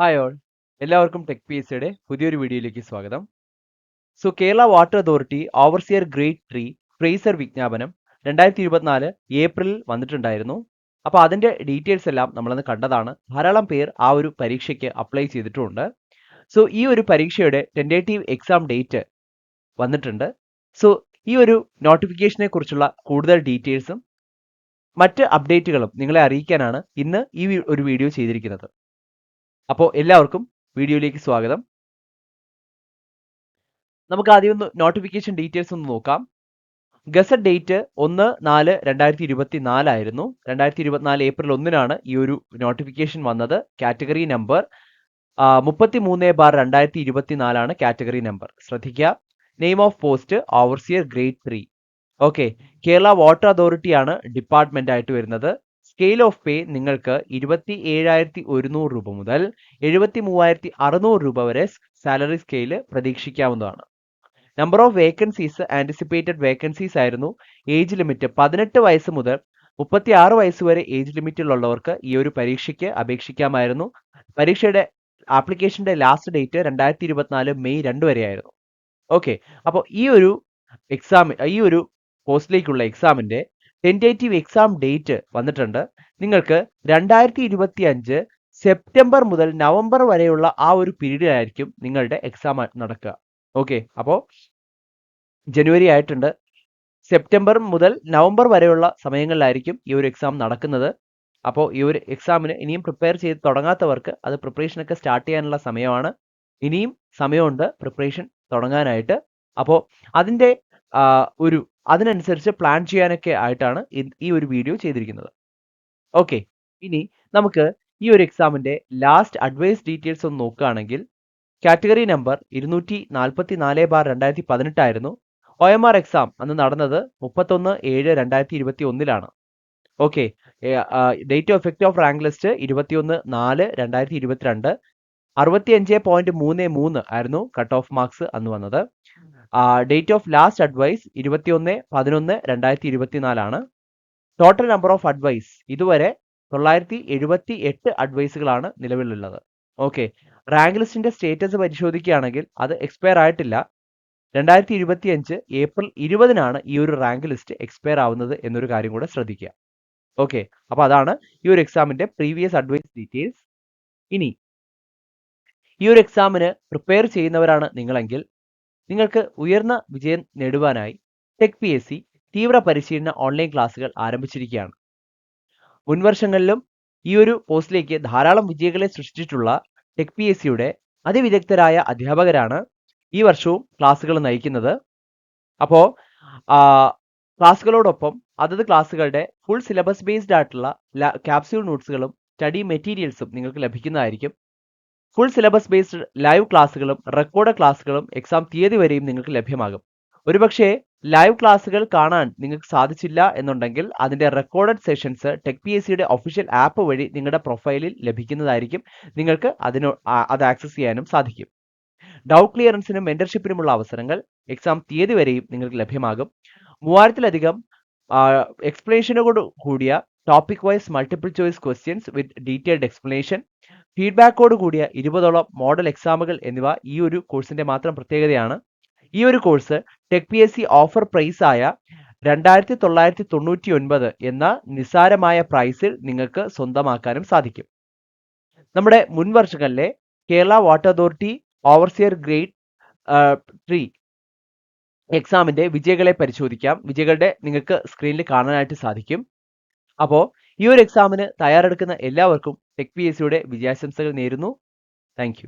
Hi all എല്ലാവർക്കും tech P S സിയുടെ പുതിയൊരു വീഡിയോയിലേക്ക് സ്വാഗതം. So Kerala water authority overseer grade three Fraser വിജ്ഞാപനം രണ്ടായിരത്തി ഇരുപത്തിനാല് ഏപ്രിലിൽ വന്നിട്ടുണ്ടായിരുന്നു. അപ്പോൾ അതിന്റെ ഡീറ്റെയിൽസ് എല്ലാം നമ്മളന്ന് കണ്ടതാണ്. ധാരാളം പേർ ആ ഒരു പരീക്ഷയ്ക്ക് അപ്ലൈ ചെയ്തിട്ടുമുണ്ട്. സോ ഈ ഒരു പരീക്ഷയുടെ ടെന്റേറ്റീവ് എക്സാം ഡേറ്റ് വന്നിട്ടുണ്ട്. സോ ഈ ഒരു നോട്ടിഫിക്കേഷനെ കുറിച്ചുള്ള കൂടുതൽ ഡീറ്റെയിൽസും മറ്റ് അപ്ഡേറ്റുകളും നിങ്ങളെ അറിയിക്കാനാണ് ഇന്ന് ഈ ഒരു വീഡിയോ ചെയ്തിരിക്കുന്നത്. അപ്പോൾ എല്ലാവർക്കും വീഡിയോയിലേക്ക് സ്വാഗതം. നമുക്ക് ആദ്യം ഒന്ന് നോട്ടിഫിക്കേഷൻ ഡീറ്റെയിൽസ് ഒന്ന് നോക്കാം. ഗസറ്റ് ഡേറ്റ് ഒന്ന് നാല് രണ്ടായിരത്തി ഇരുപത്തി നാലായിരുന്നു രണ്ടായിരത്തി ഇരുപത്തിനാല് ഏപ്രിൽ ഒന്നിനാണ് ഈ ഒരു നോട്ടിഫിക്കേഷൻ വന്നത്. കാറ്റഗറി നമ്പർ മുപ്പത്തി മൂന്ന് ബാർ രണ്ടായിരത്തി ഇരുപത്തി നാലാണ് കാറ്റഗറി നമ്പർ ശ്രദ്ധിക്കുക name of post overseer grade three okay Kerala water അതോറിറ്റിയാണ് department ആയിട്ട് വരുന്നത്. സ്കെയിൽ ഓഫ് പേ നിങ്ങൾക്ക് ഇരുപത്തി ഏഴായിരത്തി ഒരുന്നൂറ് രൂപ മുതൽ എഴുപത്തി മൂവായിരത്തി അറുന്നൂറ് രൂപ വരെ സാലറി സ്കെയിൽ പ്രതീക്ഷിക്കാവുന്നതാണ്. Number of vacancies anticipated vacancies ആയിരുന്നു ഏജ് ലിമിറ്റ് പതിനെട്ട് വയസ്സ് മുതൽ മുപ്പത്തി ആറ് വയസ്സ് വരെ ഏജ് ലിമിറ്റിലുള്ളവർക്ക് ഈ ഒരു പരീക്ഷയ്ക്ക് അപേക്ഷിക്കാമായിരുന്നു. പരീക്ഷയുടെ ആപ്ലിക്കേഷന്റെ ലാസ്റ്റ് ഡേറ്റ് രണ്ടായിരത്തി ഇരുപത്തിനാല് മെയ് രണ്ട് വരെയായിരുന്നു ഓക്കെ അപ്പോൾ ഈ ഒരു എക്സാം ഈ ഒരു പോസ്റ്റിലേക്കുള്ള എക്സാമിന്റെ ടെന്റേറ്റീവ് എക്സാം ഡേറ്റ് വന്നിട്ടുണ്ട്. നിങ്ങൾക്ക് രണ്ടായിരത്തി ഇരുപത്തി അഞ്ച് സെപ്റ്റംബർ മുതൽ നവംബർ വരെയുള്ള ആ ഒരു പീരീഡിലായിരിക്കും നിങ്ങളുടെ എക്സാം നടക്കുക. ഓക്കെ അപ്പോൾ ജനുവരി ആയിട്ടുണ്ട്. സെപ്റ്റംബർ മുതൽ നവംബർ വരെയുള്ള സമയങ്ങളിലായിരിക്കും ഈ ഒരു എക്സാം നടക്കുന്നത്. അപ്പോൾ ഈ ഒരു എക്സാമിന് ഇനിയും പ്രിപ്പയർ ചെയ്ത് തുടങ്ങാത്തവർക്ക് അത് പ്രിപ്പറേഷനൊക്കെ സ്റ്റാർട്ട് ചെയ്യാനുള്ള സമയമാണ്. ഇനിയും സമയമുണ്ട് പ്രിപ്പറേഷൻ തുടങ്ങാനായിട്ട്. അപ്പോൾ അതിന്റെ ഒരു അതിനനുസരിച്ച് പ്ലാൻ ചെയ്യാനൊക്കെ ആയിട്ടാണ് ഈ ഒരു വീഡിയോ ചെയ്തിരിക്കുന്നത്. ഓക്കെ ഇനി നമുക്ക് ഈ ഒരു എക്സാമിന്റെ ലാസ്റ്റ് അഡ്വൈസ് ഡീറ്റെയിൽസ് ഒന്ന് നോക്കുകയാണെങ്കിൽ കാറ്റഗറി നമ്പർ ഇരുന്നൂറ്റി നാൽപ്പത്തി നാല് ബാർ രണ്ടായിരത്തി പതിനെട്ടായിരുന്നു ഒ എം ആർ എക്സാം അന്ന് നടന്നത് മുപ്പത്തൊന്ന് ഏഴ് രണ്ടായിരത്തി ഇരുപത്തി ഒന്നിലാണ് okay date of effect of rank list ഇരുപത്തിയൊന്ന് നാല് രണ്ടായിരത്തി ഇരുപത്തിരണ്ട് അറുപത്തിയഞ്ച് പോയിന്റ് മൂന്ന് മൂന്ന് ആയിരുന്നു കട്ട് ഓഫ് മാർക്സ് അന്ന് വന്നത്. ഡേറ്റ് ഓഫ് ലാസ്റ്റ് അഡ്വൈസ് ഇരുപത്തിയൊന്ന് പതിനൊന്ന് രണ്ടായിരത്തി ഇരുപത്തിനാലാണ് ടോട്ടൽ നമ്പർ ഓഫ് അഡ്വൈസ് ഇതുവരെ തൊള്ളായിരത്തി എഴുപത്തി എട്ട് അഡ്വൈസുകളാണ് നിലവിലുള്ളത് ഓക്കെ റാങ്ക് ലിസ്റ്റിന്റെ സ്റ്റേറ്റസ് പരിശോധിക്കുകയാണെങ്കിൽ അത് എക്സ്പയർ ആയിട്ടില്ല. രണ്ടായിരത്തി ഇരുപത്തി അഞ്ച് ഏപ്രിൽ ഇരുപതിനാണ് ഈ ഒരു റാങ്ക് ലിസ്റ്റ് എക്സ്പയർ ആവുന്നത് എന്നൊരു കാര്യം കൂടെ ശ്രദ്ധിക്കുക. ഓക്കെ അപ്പോൾ അതാണ് ഈ ഒരു എക്സാമിന്റെ പ്രീവിയസ് അഡ്വൈസ് ഡീറ്റെയിൽസ് ഇനി ഈ ഒരു എക്സാമിന് പ്രിപ്പയർ ചെയ്യുന്നവരാണ് നിങ്ങളെങ്കിൽ നിങ്ങൾക്ക് ഉയർന്ന വിജയം നേടുവാനായി ടെക് പി എസ് സി തീവ്ര പരിശീലന ഓൺലൈൻ ക്ലാസുകൾ ആരംഭിച്ചിരിക്കുകയാണ്. മുൻവർഷങ്ങളിലും ഈ ഒരു പോസ്റ്റിലേക്ക് ധാരാളം വിജയികളെ സൃഷ്ടിച്ചിട്ടുള്ള ടെക് പി എസ് സിയുടെ അതിവിദഗ്ധരായ അധ്യാപകരാണ് ഈ വർഷവും ക്ലാസ്സുകൾ നയിക്കുന്നത്. അപ്പോൾ ക്ലാസ്സുകളോടൊപ്പം അതത് ക്ലാസ്സുകളുടെ ഫുൾ സിലബസ് ബേസ്ഡ് ആയിട്ടുള്ള ക്യാപ്സ്യൂൾ നോട്ട്സുകളും സ്റ്റഡി മെറ്റീരിയൽസും നിങ്ങൾക്ക് ലഭിക്കുന്നതായിരിക്കും. ഫുൾ സിലബസ് ബേസ്ഡ് ലൈവ് ക്ലാസ്സുകളും റെക്കോർഡ് ക്ലാസ്സുകളും എക്സാം തീയതി വരെയും നിങ്ങൾക്ക് ലഭ്യമാകും. ഒരുപക്ഷെ ലൈവ് ക്ലാസ്സുകൾ കാണാൻ നിങ്ങൾക്ക് സാധിച്ചില്ല എന്നുണ്ടെങ്കിൽ അതിന്റെ recorded sessions tech P S സിയുടെ ഒഫീഷ്യൽ ആപ്പ് വഴി നിങ്ങളുടെ പ്രൊഫൈലിൽ ലഭിക്കുന്നതായിരിക്കും നിങ്ങൾക്ക് അതിനോ അത് ആക്സസ് ചെയ്യാനും സാധിക്കും. ഡൗട്ട് ക്ലിയറൻസിനും മെന്റർഷിപ്പിനുമുള്ള അവസരങ്ങൾ എക്സാം തീയതി വരെയും നിങ്ങൾക്ക് ലഭ്യമാകും. മൂവായിരത്തിലധികം എക്സ്പ്ലനേഷനോട് കൂടിയ topic wise multiple choice questions with detailed explanation ഫീഡ്ബാക്കോട് കൂടിയ ഇരുപതോളം മോഡൽ എക്സാമുകൾ എന്നിവ ഈ ഒരു കോഴ്സിന്റെ മാത്രം പ്രത്യേകതയാണ്. ഈ ഒരു course tech P S C offer price ആയ രണ്ടായിരത്തി തൊള്ളായിരത്തി തൊണ്ണൂറ്റി ഒൻപത് എന്ന നിസ്സാരമായ പ്രൈസിൽ നിങ്ങൾക്ക് സ്വന്തമാക്കാനും സാധിക്കും. നമ്മുടെ മുൻ വർഷങ്ങളിലെ Kerala water authority overseer grade three എക്സാമിന്റെ വിജയികളെ പരിശോധിക്കാം. വിജയികളുടെ നിങ്ങൾക്ക് സ്ക്രീനിൽ കാണാനായിട്ട് സാധിക്കും. അപ്പോൾ ഈ ഒരു എക്സാമിന് തയ്യാറെടുക്കുന്ന എല്ലാവർക്കും ടെക് പി എസ് സിയുടെ വിജയാശംസകൾ നേരുന്നു. താങ്ക്